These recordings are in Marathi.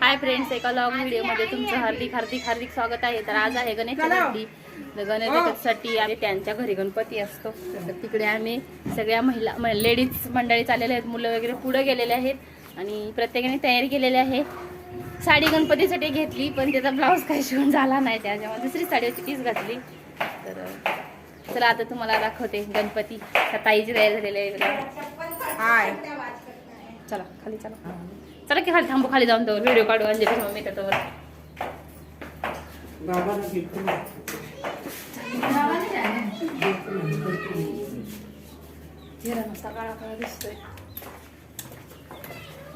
हाय फ्रेंड्स एका लॉग व्हिडिओमध्ये तुमचं हार्दिक हार्दिक हार्दिक स्वागत आहे. तर आज आहे गणेश चतुर्थी. तर गणेश चतुर्थीसाठी आम्ही त्यांच्या घरी गणपती असतो. तर तिकडे आम्ही सगळ्या महिला लेडीज मंडळी चाललेले आहेत. मुलं वगैरे पुढे गेलेले आहेत. आणि प्रत्येकाने तयारी केलेली आहे. साडी गणपतीसाठी घेतली पण त्याचा ब्लाऊज काही शिवून झाला नाही. त्याच्यामुळे दुसरी साडी होती तीच घातली. तर चला आता तुम्हाला दाखवते गणपती. ताईची तयारी झालेली आहे. हाय चला खाली चला. चला की खाली थांबू खाली जाऊन तो व्हिडिओ काढू अंजली मम्मी त्याच्यावर. नुसता काळा काळा दिसतोय.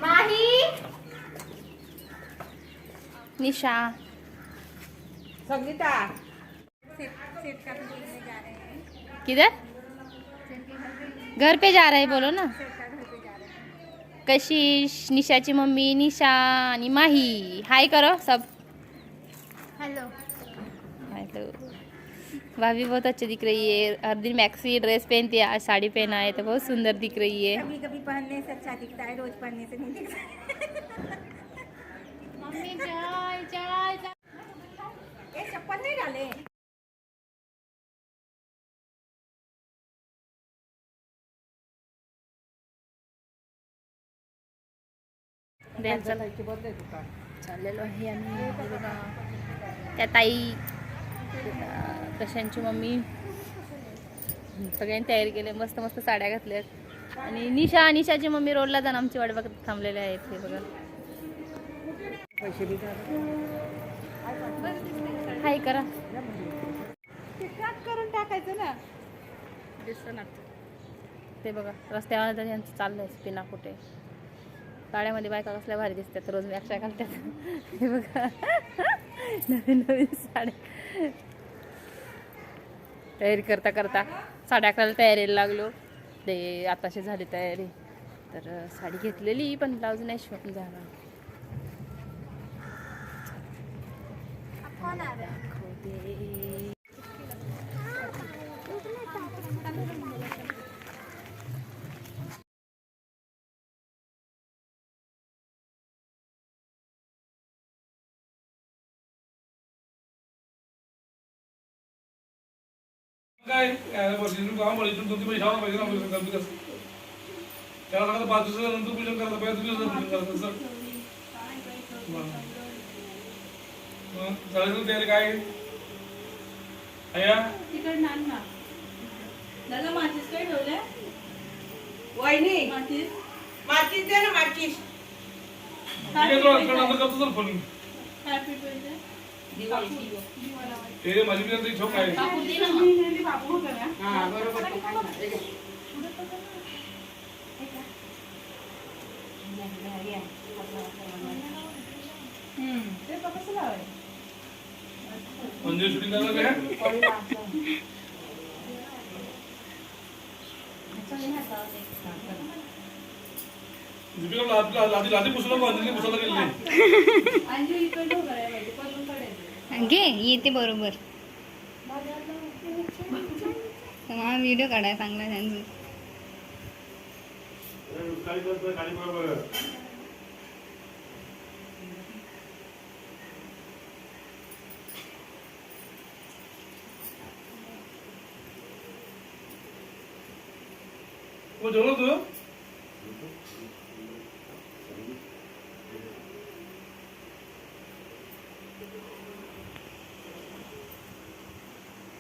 माही! निशा. संगीता. किधर? घर पे जा रहे बोलो ना. कशिश निशाची मम्मी निशा आणि माही. हाय करो सब. हेलो. हेलो. भाभी बहुत अच्छी दिख रही है. हर दिन मैक्सी ड्रेस पहनती है. आज साड़ी पहना है तो बहुत सुंदर दिख रही है. कभी कभी पहनने से अच्छा दिखता है रोज पहनने से नहीं दिखता. मम्मी चाय चाय ये चप्पल नहीं डाले? Dance चालू आहे. चाललेलो आहे आम्ही. बघा त्या ताई प्रशांतची मम्मी? सगळ्यांनी तयारी केली मस्त मस्त साड्या घातल्यात. आणि निशा निशाची मम्मी रोडला जाऊन आमची वाट बघत थांबलेले आहेत हे बघा. हाय करा. करून टाकायचं ना. दिसतं ना. ते बघा रस्त्यावर तर यांचं चाललंय पिना कुठे. साड्यामध्ये बायका कसल्या भारी दिसतात रोज व्यवसाय घालतात. हे बघा. नवीन नवीन साड्या. तयारी करता करता साडे अकराला तयारीला लागलो. ते आताशी झाली तयारी. तर साडी घेतलेली पण ब्लाऊज नाही शिवून झाला कौन मग चालेल तयारी काय आहे? अय्या वहिनी माचीस दे ना माचीस ठीक आहे तुला नंतर करतो तर फोन माझी बी नंतर ठेव काय हा बरोबर। म्हणजे शूटिंग करायला काय लादी लादी पुसलं अंजली पुसायला गेली घे येते बरोबर. हा व्हिडिओ काढाय चांगला त्यांनी मग जेवलो तू?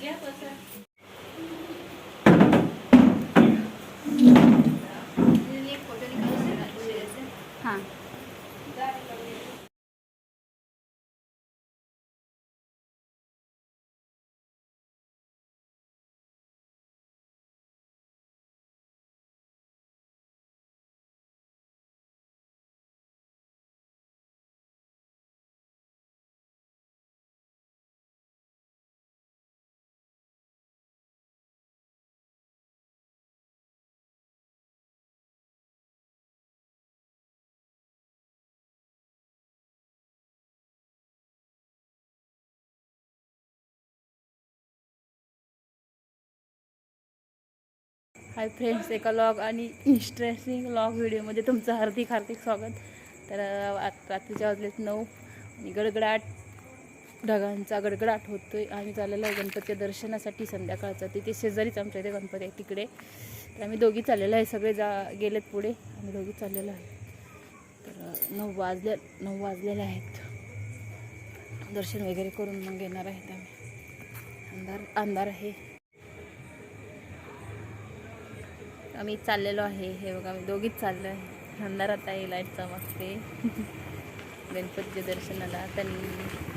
घ्या कसं हाय फ्रेंड्स एका लॉग आणि इंटरेस्टिंग लॉग व्हिडिओमध्ये तुमचं हार्दिक हार्दिक स्वागत. तर रात्रीच्या वाजलेत नऊ आणि गडगडाट ढगांचा गडगडाट होतो आहे आम्ही चाललेलो आहे गणपतीच्या दर्शनासाठी संध्याकाळचं. तिथे शेजारीच आमच्या इथे गणपती आहे तिकडे. तर आम्ही दोघी चाललेलो आहे सगळे जा गेलेत पुढे. आम्ही दोघी चाललेलो आहे. तर नऊ वाजले नऊ वाजलेले आहेत. दर्शन वगैरे करून मग येणार आहेत आम्ही. अंधार अंधार आहे. आम्ही चाललेलो आहे. हे बघा आम्ही दोघीच चाललो आहे अंधारात आहे लाइट चमकते गणपतीच्या दर्शनाला. त्यांनी